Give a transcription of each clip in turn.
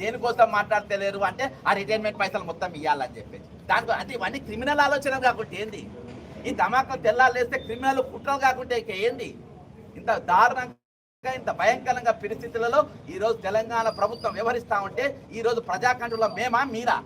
దేనికోసం మాట్లాడతలేరు అంటే ఆ రిటైర్మెంట్ పైసలు మొత్తం ఇవ్వాలని చెప్పేసి. దాంట్లో అంటే ఇవన్నీ క్రిమినల్ ఆలోచన కాకుండా ఏంది? ఈ ధమాకలు తెల్లాలు క్రిమినల్ కుట్రలు కాకుండా ఇక ఏంది? ఇంత దారుణంగా ఇంత భయంకరంగా పరిస్థితులలో ఈ రోజు తెలంగాణ ప్రభుత్వం వ్యవహరిస్తా ఉంటే ఈ రోజు ప్రజాకంఠంలో మేమా మీరా?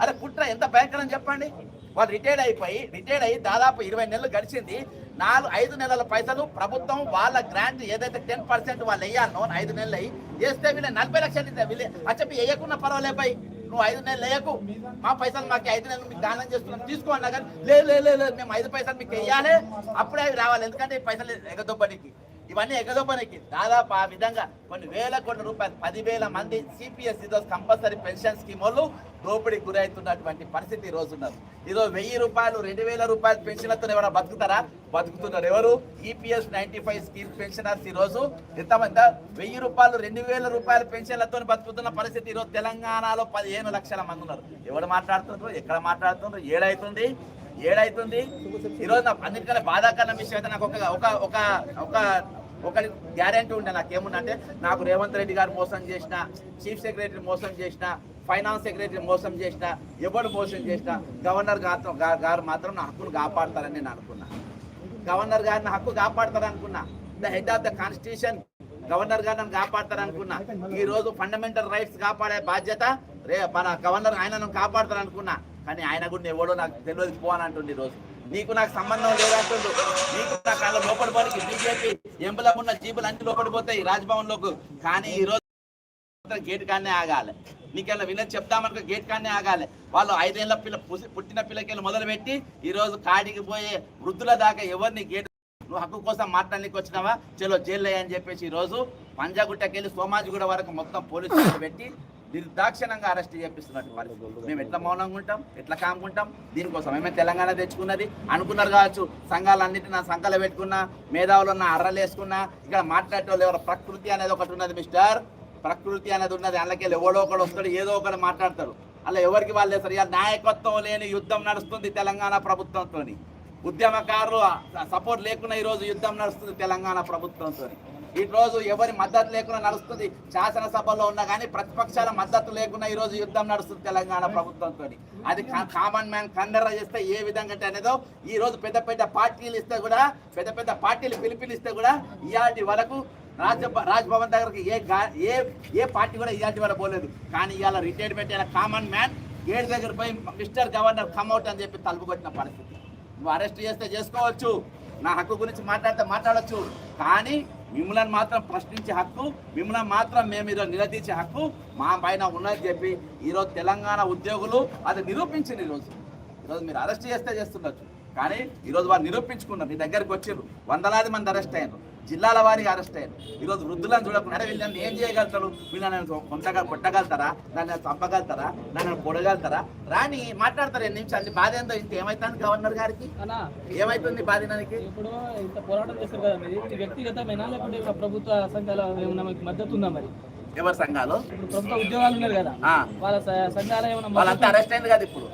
అరే కుట్ర ఎంత భయంకరం చెప్పండి. వాళ్ళు రిటైర్డ్ అయిపోయి రిటైర్డ్ అయ్యి దాదాపు ఇరవై నెలలు గడిచింది. నాలుగు ఐదు నెలల పైసలు ప్రభుత్వం వాళ్ళ గ్రాంట్ ఏదైతే టెన్ పర్సెంట్ వాళ్ళు వేయాలనో ఐదు నెలలు అయ్యి వేస్తే వీళ్ళు నలభై లక్షలు ఇస్తే అని చెప్పి వేయకున్నా పర్వాలేదు పై నువ్వు ఐదు నెలలు వేయకు. మా పైసలు మాకు ఐదు నెలలు మీకు దానం చేస్తున్నాం. తీసుకోండి కానీ లేదు లేదు లేదు మేము ఐదు పైసలు మీకు వేయాలి. అప్పుడే అవి రావాలి. ఎందుకంటే ఈ పైసలు ఎగదొబ్బనికి ఇవన్నీ ఎగదొబ్బనికి దాదాపు ఆ విధంగా కొన్ని వేల కోట్ల రూపాయలు పదివేల మంది సిపిఎస్ ఈరోజు కంపల్సరీ పెన్షన్ స్కీమ్ వాళ్ళు దోపిడీ గురవుతున్నటువంటి పరిస్థితి ఈరోజు ఉన్నారు ఈరోజు వెయ్యి రూపాయలు రెండు వేల రూపాయలు పెన్షన్లతో ఎవరైనా బతుకుతారా? బతుకుతున్నారు ఎవరు? EPS ninety five scheme pensioners ఈ రోజు. ఎంతమంది వెయ్యి రూపాయలు రెండు వేల రూపాయల పెన్షన్లతో బతుకుతున్న పరిస్థితి ఈరోజు తెలంగాణలో పదిహేను లక్షల మంది ఉన్నారు. ఎవరు మాట్లాడుతున్నారు? ఎక్కడ మాట్లాడుతున్నారు? ఏడైతుంది? ఏడైతుంది? ఈరోజు నా అన్నిటికన్నా బాధాకరణ విషయం అయితే నాకు ఒక ఒక ఒక ఒక ఒక గ్యారంటీ ఉండే నాకేముందంటే నాకు రేవంత్ రెడ్డి గారు మోసం చేసిన చీఫ్ సెక్రటరీ మోసం చేసిన ఫైనాన్స్ సెక్రటరీ మోసం చేసిన ఎవరు మోసం చేసిన గవర్నర్ గారు గారు మాత్రం నా హక్కును కాపాడతారని నేను అనుకున్నా. గవర్నర్ గారు నా హక్కు కాపాడతారనుకున్నా. The head of the constitution governor garu నన్ను కాపాడతారనుకున్నా. ఈ రోజు ఫండమెంటల్ రైట్స్ కాపాడే బాధ్యత రే మన గవర్నర్ ఆయన నన్ను కాపాడతారు అనుకున్నా కానీ ఆయన కూడా ఎవడో నాకు తెలియదు పో అని ఈ రోజు. నీకు నాకు సంబంధం లేదంటుండు నీకు నాకు అలా లోపల పోనికి బీజేపీ ఎంబలం ఉన్న జీపులు అన్ని లోపల పోతాయి రాజ్భవన్లోకి కానీ ఈ రోజు గేట్ కాడనే ఆగాలి. నీకెళ్ళ వినతి చెప్తామనుకో గేట్ కాడనే ఆగాలి. వాళ్ళు ఐదేళ్ళ పిల్ల పుట్టిన పిల్లకెళ్ళి మొదలుపెట్టి ఈ రోజు కాడికి పోయే వృద్ధుల దాకా ఎవరిని గేట్ నువ్వు హక్కు కోసం మాట్లాడడానికి వచ్చినావా? చలో జైల్లో అని చెప్పేసి ఈ రోజు పంజాగుట్టకెళ్ళి సోమాజిగూడ వరకు మొత్తం పోలీసులు పెట్టి నిర్దాక్షిణంగా అరెస్ట్ చేపిస్తున్నట్టు పరిస్థితి. మేము ఎట్లా మౌనంగా ఉంటాం? ఎట్లా కాముకుంటాం దీనికోసం మేమే తెలంగాణ తెచ్చుకున్నది? అనుకున్నారు కావచ్చు. సంఘాలన్నిటి నా సంఘాలు పెట్టుకున్నా మేధావులు ఉన్న అర్రలు వేసుకున్నా ఇక్కడ మాట్లాడేటోళ్ళు ఎవరు? ప్రకృతి అనేది ఒకటి ఉన్నది మిస్టర్. ప్రకృతి అనేది ఉన్నది. అందుకే ఎవడో ఒకడు వస్తాడు ఏదో ఒకడు మాట్లాడతారు అలా ఎవరికి వాళ్ళు వేస్తారు నాయకత్వం లేని యుద్ధం నడుస్తుంది తెలంగాణ ప్రభుత్వంతో ఉద్యమకారులు సపోర్ట్ లేకుండా ఈరోజు యుద్ధం నడుస్తుంది తెలంగాణ ప్రభుత్వంతో ఈ రోజు ఎవరి మద్దతు లేకుండా నడుస్తుంది శాసనసభలో ఉన్నా కానీ ప్రతిపక్షాల మద్దతు లేకుండా ఈ రోజు యుద్ధం నడుస్తుంది తెలంగాణ ప్రభుత్వంతో. అది కా- కామన్ మ్యాన్ కండర చేస్తే ఏ విధంగా అంటే అనేదో ఈ రోజు పెద్ద పెద్ద పార్టీలు ఇస్తే కూడా పెద్ద పెద్ద పార్టీలు పిలిపిలిస్తే కూడా ఇవాటి వరకు రాజ రాజ్భవన్ దగ్గరికి ఏ ఏ ఏ పార్టీ కూడా ఇయాటి వరకు పోలేదు. కానీ ఇవాళ రిటైర్మెంట్ అయిన కామన్ మ్యాన్ గేట్ దగ్గర పోయి మిస్టర్ గవర్నర్ కమ్అవుట్ అని చెప్పి తలుపు కొట్టిన పరిస్థితి. నువ్వు అరెస్ట్ చేస్తే చేసుకోవచ్చు. నా హక్కు గురించి మాట్లాడితే మాట్లాడచ్చు. కానీ మిమ్మల్ని మాత్రం ప్రశ్నించే హక్కు మిమ్మల్ని మాత్రం మేము ఈరోజు నిలదీసే హక్కు మా పైన ఉన్నది చెప్పి ఈరోజు తెలంగాణ ఉద్యోగులు అది నిరూపించింది ఈరోజు. ఈరోజు మీరు అరెస్ట్ చేస్తే చేస్తుండొచ్చు. కానీ ఈరోజు వారు నిరూపించుకున్నారు. మీ దగ్గరికి వచ్చారు వందలాది మంది అరెస్ట్ అయ్యారు. జిల్లాల వారికి అరెస్ట్ అయ్యారు. ఈరోజు వృద్ధులను చూడకుండా అరే వీళ్ళని ఏం చేయగలుగుతారు? వీళ్ళని కొంతగా కొట్టగలుగుతారా? దాన్ని చంపగలుగుతారా? దాన్ని పొడగలుగుతారా? రాని మాట్లాడతారు ఎన్ని నిమిషాలు? బాధ ఏందో? ఇంత ఏమైతుంది గవర్నర్ గారికి? ఏమైతుంది బాధినానికి ఇప్పుడు ఇంత పోరాటం చేస్తారు కదా వ్యక్తిగతమేనా? లేకుంటే ప్రభుత్వ సంఘాల మద్దతు ఉందా మరి? ఎవరి సంఘాలు? ఇప్పుడు ప్రభుత్వ ఉద్యోగాలు ఉన్నారు కదా. ఆ, వాళ్ళ స- సంఘాల ఏమైనా మద్దతు- వాళ్ళంతా అరెస్ట్ అయింది కదా ఇప్పుడు.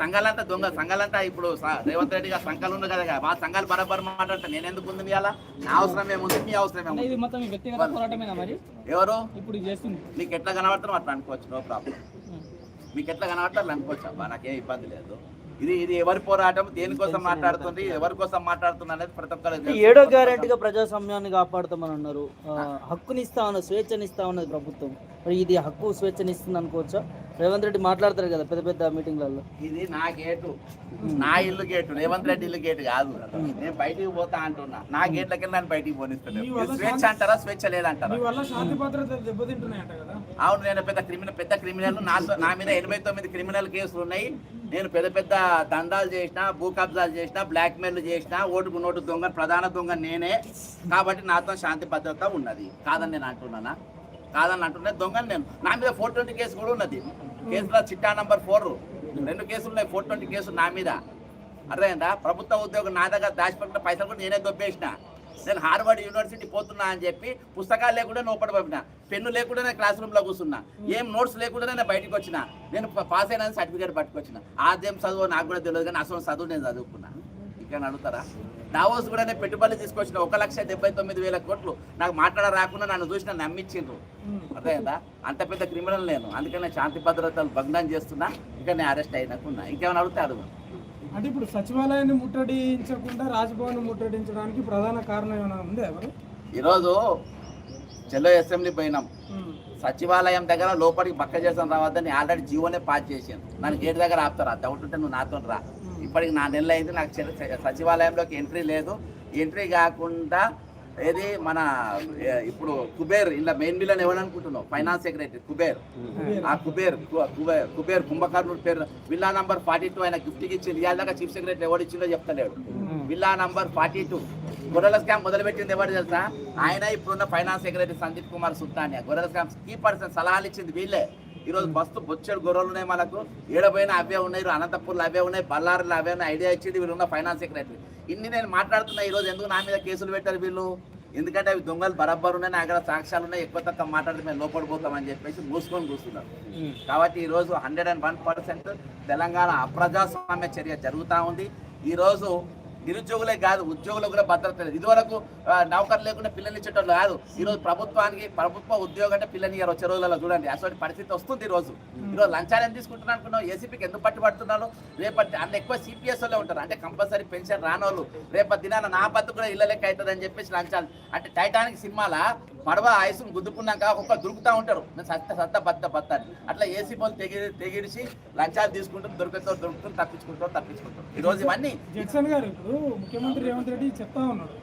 సంఘాలంతా దొంగ సంఘాలంతా ఇప్పుడు రేవంత్ రెడ్డి గారు సంఘాలు ఉంది కదా మా సంఘాలు బరాబర్ మాట్లాడతా. నేను ఎందుకు ఉంది ఇవాళ? నా అవసరం ఏముంది మీ అవసరం ఏముంది ఇది మొత్తం మీ వ్యక్తిగత పోరాటమేనా మరి? ఎవరు? ఇప్పుడు చేస్తుంది మీకు ఎట్లా కనబడతారో అట్లా అనుకోవచ్చు నో ప్రాబ్లం. మీకు ఎట్లా కనబడతారు అనుకోవచ్చు అబ్బా నాకేం ఇబ్బంది లేదు. ఇది ఇది ఎవరి పోరాటం? దేనికోసం మాట్లాడుతుంది? ఎవరి కోసం మాట్లాడుతుంది అనేది ప్రతి ఒక్కరు ఏడో గ్యారెంటీగా ప్రజాస్వామ్యాన్ని కాపాడుతామని అన్నారు. ఆ, హక్కుని ఇస్తా ఉన్నది స్వేచ్ఛని ఇస్తా ఉన్నది ప్రభుత్వం. మరి ఇది హక్కు స్వేచ్ఛని ఇస్తుంది అనుకోవచ్చా? రేవంత్ రెడ్డి మాట్లాడతారు కదా పెద్ద పెద్ద మీటింగ్లలో. ఇది నా గేటు. నా ఇల్లు గేటు. రేవంత్ రెడ్డి ఇల్లు గేటు కాదు. నేను బయటికి పోతా అంటున్నా. నా గేట్లకి నన్ను బయటికి పోనిస్తాను స్వేచ్ఛ అంటారా స్వేచ్ఛ లేదంటారా? అవును నేను పెద్ద క్రిమినల్ పెద్ద క్రిమినల్. నా నా మీద ఎనభై తొమ్మిది క్రిమినల్ కేసులు ఉన్నాయి. నేను పెద్ద పెద్ద దండాలు చేసిన భూ కబ్జాలు చేసిన బ్లాక్ మెయిల్ చేసిన ఓటుకు నోటు దొంగ ప్రధాన దొంగ నేనే. కాబట్టి నాతో శాంతి భద్రత ఉన్నది. కాదని నేను అంటున్నానా? కాదని అంటున్నా దొంగని నేను. నా మీద ఫోర్ ట్వంటీ కేసు కూడా ఉన్నది. కేసులో చిట్టా నంబర్ ఫోర్ రెండు కేసులు ఉన్నాయి ఫోర్ ట్వంటీ కేసు నా మీద. అర్థమైందా? ప్రభుత్వ ఉద్యోగం నా దగ్గర దాచిపెట్టిన పైసలు కూడా నేనే దొబ్బేసిన. నేను హార్వర్డ్ యూనివర్సిటీ పోతున్నా అని చెప్పి పుస్తకాలు లేకుండా లోపల పంపిన పెన్ను లేకుండా నేను క్లాస్ రూమ్లో కూర్చున్నా. ఏం నోట్స్ లేకుండా నేను బయటకు వచ్చిన. నేను పాస్ అయినా సర్టిఫికేట్ పట్టుకొచ్చిన. ఆద్యం చదువు నాకు కూడా తెలియదు కానీ అసలు చదువు నేను చదువుకున్నా. ఇక్కడ అడుగుతారా? దావోస్ కూడా నేను పెట్టుబడులు తీసుకొచ్చిన ఒక లక్ష డెబ్బై తొమ్మిది వేల కోట్లు. నాకు మాట్లాడ రాకుండా నన్ను చూసి నన్ను నమ్మించిండ్రు అర్థమైందా? అంత పెద్ద క్రిమినల్ నేను. అందుకని శాంతి భద్రతలు భగ్నం చేస్తున్నా. ఇంకా నేను అరెస్ట్ అయినకున్నా ఇంకేమైనా అడిగితే అడుగు. అంటే ఇప్పుడు సచివాలయాన్ని ముట్టడించకుండా రాజ్భవన్ ముట్టడించడానికి ప్రధాన కారణం ఏమైనా ఉందా మరి ఈరోజు చెల్లో అసెంబ్లీ పోయినాం. సచివాలయం దగ్గర లోపలికి పక్క చేసాను రావద్దని ఆల్రెడీ జీవోనే పాస్ చేసాను నన్ను గేట్ దగ్గర ఆపుతారా? డౌట్ ఉంటే నువ్వు నాతో రా. ఇప్పటికి నా నెల అయింది నాకు సచివాలయంలోకి ఎంట్రీ లేదు. ఎంట్రీ కాకుండా ఏది? మన ఇప్పుడు కుబేర్ ఇలా మెయిన్ బిల్లని ఎవరనుకుంటున్నావు ఫైనాన్స్ సెక్రటరీ కుబేర్. ఆ కుబేర్ కుబేర్ కుబేర్ కుంభకర్ణుడి పేరు. విల్లా నంబర్ ఫార్టీ టూ ఆయన గిఫ్ట్కి ఇచ్చింది. ఇవాళ చీఫ్ సెక్రటరీ ఎవరు ఇచ్చిందో చెప్తలేడు. Villa number forty two. గొర్రెల స్కామ్ మొదలుపెట్టింది ఎవరు తెలుసా? ఆయన ఇప్పుడున్న ఫైనాన్స్ సెక్రటరీ సందీప్ కుమార్ సుల్తానియా గొర్రెల స్కామ్ కీ పర్సన్ సలహాలు ఇచ్చింది వీళ్ళే. ఈ రోజు మస్తు బొచ్చెడు గొర్రెలు ఉన్నాయి మనకు. ఏడపోయిన అవే ఉన్నాయి అనంతపూర్లో అవే ఉన్నాయి బళ్ళారిలో అవే ఉన్నాయి. ఐడియా ఇచ్చింది వీళ్ళున్న ఫైనాన్స్ సెక్రటరీ ఇన్ని నేను మాట్లాడుతున్నా ఈ రోజు ఎందుకు నా మీద కేసులు పెట్టారు వీళ్ళు? ఎందుకంటే అవి దొంగలు బరబ్బర్ ఉన్నాయి నా దగ్గర సాక్ష్యాలు ఉన్నాయి ఎక్కువ తక్కువ మాట్లాడితే మేము లోపడిపోతామని చెప్పేసి మూసుకొని కూర్చున్నారు కాబట్టి ఈ రోజు hundred and one percent Telangana అప్రజాస్వామ్య చర్య జరుగుతూ ఉంది. ఈ రోజు నిరుద్యోగులే కాదు ఉద్యోగులకు కూడా భద్రత లేదు. ఇదివరకు నౌకరు లేకుండా పిల్లలు ఇచ్చేటోళ్ళు కాదు. ఈ రోజు ప్రభుత్వానికి ప్రభుత్వ ఉద్యోగం అంటే పిల్లని ఇయ్యారు వచ్చే రోజులలో చూడండి. అటువంటి పరిస్థితి వస్తుంది ఈ రోజు ఈ రోజు లంచాలు ఎంత తీసుకుంటున్నారు అనుకున్నావు? ఏసీపీకి ఎందుకు పట్టుబడుతున్నారు? రేపటి అంత ఎక్కువ సిపిఎస్ వాళ్ళే ఉంటారు. అంటే కంపల్సరీ పెన్షన్ రానోళ్ళు రేపటి దినాన నా బతుకు కూడా ఇళ్ళ లెక్క అవుతుంది అని చెప్పేసి లంచాలు. అంటే టైటానిక్ సినిమాల పడవ ఐసును గుద్దుకున్నాక ఒక్కొక్క దొరుకుతూ ఉంటారు. సత్త సత్త బత్త బత్త ఏసీ వాళ్ళు తెగి తెగిడిచి లంచాలు తీసుకుంటూ దొరుకుతారు దొరుకుతారు తప్పించుకుంటారు తప్పించుకుంటారు. ఈ రోజు ఇవన్నీ. జగన్ గారు ఇప్పుడు ముఖ్యమంత్రి రేవంత్ రెడ్డి చెప్తా ఉన్నాడు.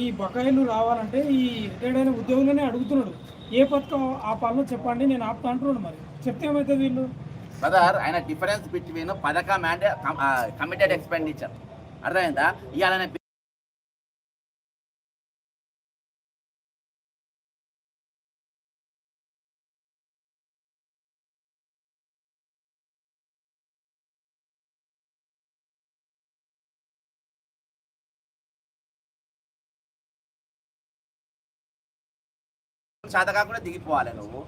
ఈ బకాయిలు రావాలంటే ఈ రిటైర్డ్ అయిన ఉద్యోగులనే అడుగుతున్నాడు. ఏ పథకం ఆ పనులు చెప్పండి నేను ఆపుతా అంటున్నాడు మరి. చెప్తే ఏమవుతుంది వీళ్ళు? బ్రదర్ ఆయన డిఫరెన్స్ బిట్వీన్ పథకం అండ్ కమిటెడ్ ఎక్స్పెండిచర్ అర్థమైందా? ఇవాళ చేత కాకుండా దిగిపోవాలి నువ్వు.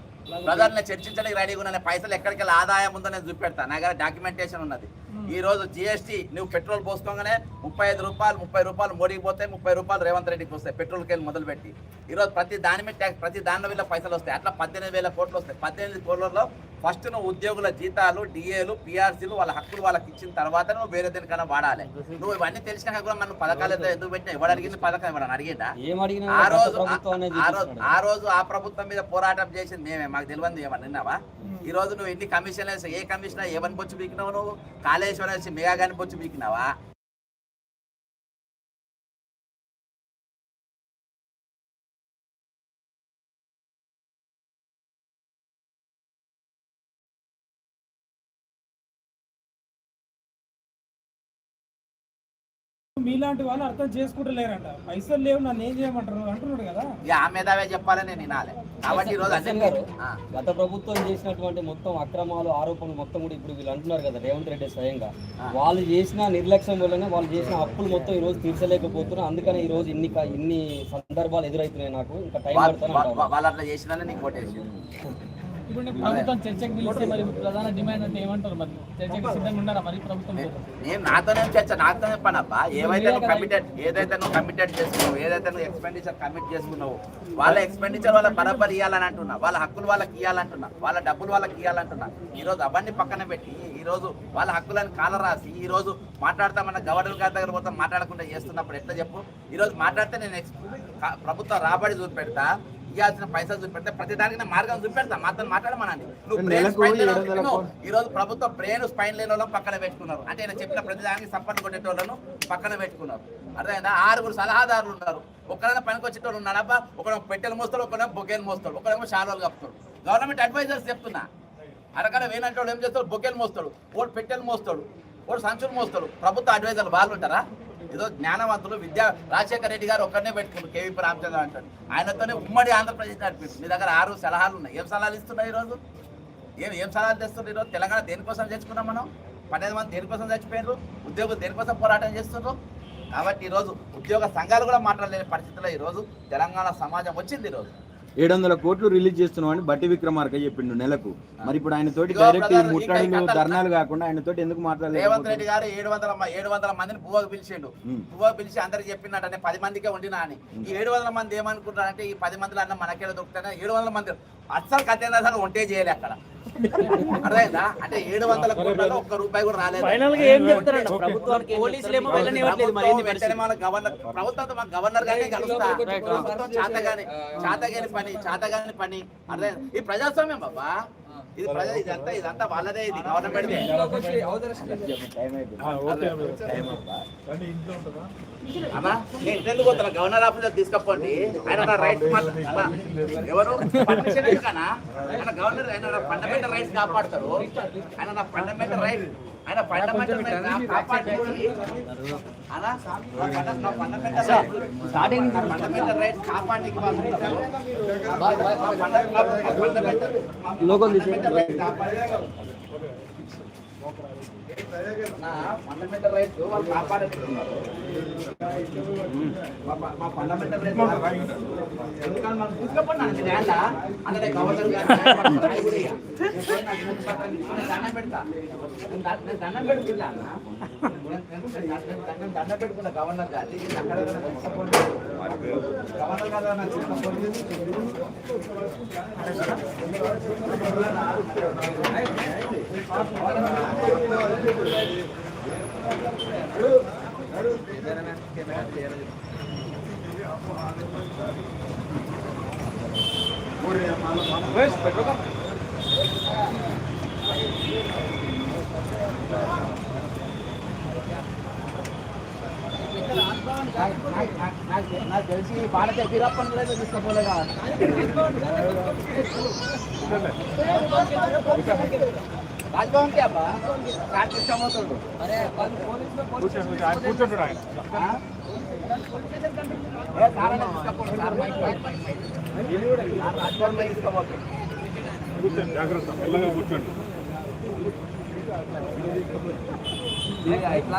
బ్రదర్ నేను చర్చించడానికి రెడీగా ఉన్నా నేను పైసలు ఎక్కడికి వెళ్ళి ఆదాయం ఉందో నేను చూపెడతా. నా దగ్గర డాక్యుమెంటేషన్ ఉన్నది. ఈ రోజు జిఎస్టీ నువ్వు పెట్రోల్ పోసుకోగానే ముప్పై ఐదు రూపాయలు ముప్పై రూపాయలు మోడీకి పోతాయి ముప్పై రూపాయలు రేవంత్ రెడ్డికి వస్తాయి పెట్రోల్కి వెళ్ళి మొదలుపెట్టి. ఈ రోజు ప్రతి దాని మీద ట్యాక్స్ ప్రతి దానిలో వీళ్ళ పైసలు వస్తాయి. అట్లా పద్దెనిమిది వేల కోట్లు వస్తాయి. పద్దెనిమిది కోట్లలో ఫస్ట్ నువ్వు ఉద్యోగుల జీతాలు డిఏలు పిఆర్సీలు వాళ్ళ హక్కులు వాళ్ళకి ఇచ్చిన తర్వాత నువ్వు వేరే దేనికైనా వాడాలి. నువ్వు ఇవన్నీ తెలిసినాక కూడా మనం పథకాలు అయితే ఎందుకు పెట్టినా ఎవడు అడిగింది పథకం? ఎవడని అడిగిందా ఏం అడిగినా ఆ రోజు. ఆ రోజు ఆ ప్రభుత్వం మీద పోరాటం చేసింది మేమే మాకు తెలియదు ఏమన్నా విన్నావా? ఈ రోజు నువ్వు ఎన్ని కమిషన్లు ఏ కమిషనర్ ఏమని బొచ్చు పీకినావు నువ్వు? కాళేశ్వరం వేసి మెగా గాని బొచ్చు పీకినావా? మీలాంటి వాళ్ళు అర్థం చేసుకుంటలేరంట. పైసలు లేవు నన్ను ఏం చేయమంటారు అంటున్నాడు కదా. ఇక ఆ మేధావే చెప్పాలని నేను వినాలి. కాబట్టి గారు ఆ. గత ప్రభుత్వం చేసినటువంటి మొత్తం అక్రమాలు ఆరోపణలు మొత్తం కూడా ఇప్పుడు వీళ్ళు అంటున్నారు కదా రేవంత్ రెడ్డి స్వయంగా. వాళ్ళు చేసిన నిర్లక్ష్యం వల్లనే వాళ్ళు చేసిన అప్పులు మొత్తం ఈ రోజు తీర్చలేకపోతున్నారు. అందుకనే ఈ రోజు ఇన్ని క- ఇన్ని సందర్భాలు ఎదురవుతున్నాయి నాకు. ఇంకా టైం వాళ్ళు పడుతుంది అంటారు వాళ్ళు అట్లా చేసినా నీకు నీకు ప్రభుత్వం చర్చకు పిలిస్తే మరి ప్రధాన డిమాండ్ అంటే ఏమంటారు మరి? చర్చకి సిద్ధంగా ఉన్నారా మరి ప్రభుత్వం నేను నాతోనే చర్చ నాతోనే పని అబ్బా. ఏవైతే నువ్వు కమిటెడ్ ఏదైతే నువ్వు కమిటెడ్ చేసుకున్నావు ఏదైతే నువ్వు ఎక్స్పెండిచర్ కమిట్ చేసుకున్నావు వాళ్ళ ఎక్స్పెండిచర్ వాళ్ళ బరాబర్ ఇవ్వాలని అంటున్నా. వాళ్ళ హక్కులు వాళ్ళకి ఇవ్వాలంటున్నా వాళ్ళ డబ్బులు వాళ్ళకి ఇవ్వాలంటున్నా ఈ రోజు అవన్నీ పక్కన పెట్టి ఈ రోజు వాళ్ళ హక్కులను కాల రాసి ఈ రోజు మాట్లాడతామన్న గవర్నర్ గారి దగ్గర పోతాం మాట్లాడకుండా చేస్తున్నప్పుడు ఎట్లా చెప్పు? ఈ రోజు మాట్లాడితే నేను ప్రభుత్వం రాబడి చూపెడతా. ఇవ్వాల్సిన పైసలు చూపెడితే ప్రతి దానికి మార్గం చూపెడతా. మాతో మాట్లాడమనండి. నువ్వు బ్రెయిన్ స్పైన్ ఈ రోజు ప్రభుత్వం బ్రెయిన్ స్పైన్ లేని వాళ్ళని పక్కన పెట్టుకున్నారు. అంటే నేను చెప్పిన ప్రతి దానికి సపోర్ట్ కొట్టేటోళ్ళను పక్కన పెట్టుకున్నారు. అర్థమైందా? ఆరుగురు సలహాదారులు ఉన్నారు. ఒకరైనా పనికి వచ్చేటోళ్ళు ఉన్నాడబ్బా ఒకడు పెట్టెలు మోస్తాడు ఒకడేమో బొగ్గేలు మోస్తాడు ఒకడేమో శాలువాలు కప్పుతాడు. గవర్నమెంట్ అడ్వైజర్స్ చెప్తున్నా. అరకన వేనంటాడు ఏం చేస్తాడు? బొగ్గేలు మోస్తాడు. ఓడు పెట్టెలు మోస్తాడు. ఓడు సంచులు మోస్తాడు. ప్రభుత్వ అడ్వైజర్లు వాళ్ళు ఉంటారా? ఏదో జ్ఞానవంతులు విద్యా రాజశేఖర రెడ్డి గారు ఒక్కడనే పెట్టుకున్నారు కేవీపీ రామచంద్ర అంటాడు. ఆయనతోనే ఉమ్మడి ఆంధ్రప్రదేశ్ నడిపింది. మీ దగ్గర ఆరు సలహాలు ఉన్నాయి. ఏం సలహాలు ఇస్తున్నాయి ఈరోజు? ఏం ఏం సలహాలు తెస్తున్నారు ఈరోజు? తెలంగాణ దేనికోసం తెచ్చుకున్నాం మనం? పన్నెండు మంది దేనికోసం చచ్చిపోయారు ఉద్యోగులు దేనికోసం పోరాటం చేస్తున్నారు కాబట్టి ఈరోజు ఉద్యోగ సంఘాలు కూడా మాట్లాడలేని పరిస్థితిలో ఈరోజు తెలంగాణ సమాజం వచ్చింది ఈరోజు. ఏడు వందల కోట్లు రిలీజ్ చేస్తున్నాం అని బట్టి విక్రమార్క చెప్పిండు నెలకు. మరి ఇప్పుడు ఆయన తోటి డైరెక్ట్ ముట్టడులు ధర్నాలు కాకుండా ఆయన తోటి ఎందుకు రేవంత్ రెడ్డి మాట్లాడలేదు గారు ఏడు వందల ఏడు వందల మందిని పువ్వకు పిలిచిండు. పువ్వకు పిలిచి అందరికి చెప్పినట్టు పది మందికే వండినా అని. ఈ ఏడు వందల మంది ఏమనుకుంటారంటే ఈ పది మందిలో అన్న మనకేదో దొరుకుతానే ఏడు వందల మంది. అస్సలు కథ వంటే చేయలే అక్కడ. అర్థమైందా? అంటే ఏడు వందల కోట్లలో ఒక్క రూపాయి కూడా రాలేదు. ఫైనల్గా ఏం చెప్తారండి ప్రభుత్వానికి పోలీసులు ఏమో వెళ్ళనివ్వట్లేదు మరి ఏంది ప్రభుత్వం వెంటనే మన గవర్నర్ ప్రభుత్వంతో గవర్నర్ గానే కలుస్తా. ప్రభుత్వం చేతగాని చేతగాని పని చేతగాని పని. అర్థం ఈ ప్రజాస్వామ్యం బాబా ఇది ప్రజా ఇదంతా ఇదంతా వాళ్ళదే ఇది గవర్నమెంట్ అమ్మా నేను ఇంటెందుకు పోతున్నా? గవర్నర్ ఆఫీసర్ తీసుకపోండి. ఆయన నా రైట్ అమ్మా ఎవరు? పర్మిషన్ ఆయన గవర్నర్ ఆయన నా ఫండమెంటల్ రైట్స్ కాపాడతారు. ఆయన నా ఫండమెంటల్ రైట్ ఆయన ఫండమెంటల్ రైట్ కాపాడి అలా? నా ఫండమెంటల్ రైట్ స్టార్టింగ్ నా ఫండమెంటల్ రైట్ కాపాడడానికి ఫండమెంటల్. ఫండమెంటల్ రైట్స్ వాళ్ళు కాపాడుతున్నారు మా ఫండమెంటల్ రైట్స్ ఎందుకంటే మనం తీసుకపోండి నాకు ల్యాండ్ అంటే గవర్నర్ గారు న్యాయపడతారు. గవర్నర్ గవర్నర్ గారు నాకు తెలిసి భారత వీరప్పన్ కూడా తీసుకపోలేదా రాజ్భవన్కి అబ్బా కార్తీక్ ఇష్టమవుతాడు ఆ? ఏ, సార్ అన్న తీసుకపోండి, కూర్చోండి జాగ్రత్త. మెల్లగా కూర్చోండి. ఇట్లా